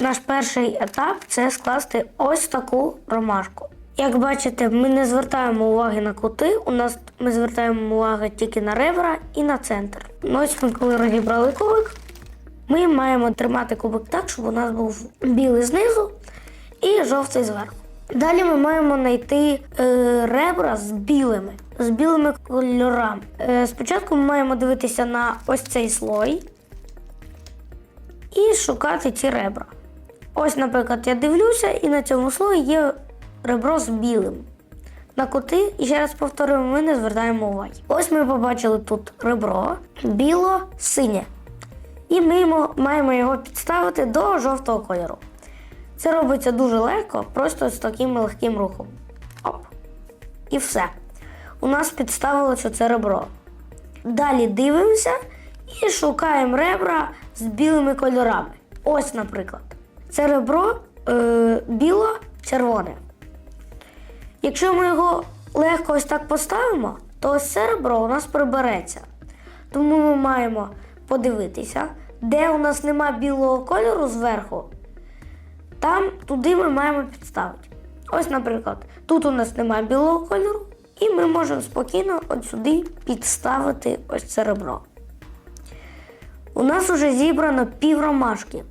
Наш перший етап це скласти ось таку ромашку. Як бачите, ми не звертаємо уваги на кути, у нас ми звертаємо увагу тільки на ребра і на центр. Ну, ось ми коли розібрали кубик, ми маємо тримати кубик так, щоб у нас був білий знизу і жовтий зверху. Далі ми маємо знайти е, ребра з білими, з білими кольорами. Е, спочатку ми маємо дивитися на ось цей слой і шукати ці ребра. Ось, наприклад, я дивлюся, і на цьому слої є ребро з білим. На кути, і ще раз повторюю, ми не звертаємо уваги. Ось ми побачили тут ребро біло-синє. І ми маємо його підставити до жовтого кольору. Це робиться дуже легко, просто з таким легким рухом. Оп. І все. У нас підставилося це ребро. Далі дивимося і шукаємо ребра з білими кольорами. Ось, наприклад, це ребро е, біло-червоне. Якщо ми його легко ось так поставимо, то ось це ребро у нас прибереться. Тому ми маємо подивитися, де у нас нема білого кольору зверху, там туди ми маємо підставити. Ось, наприклад, тут у нас немає білого кольору, і ми можемо спокійно от сюди підставити ось це ребро. У нас вже зібрано пів ромашки.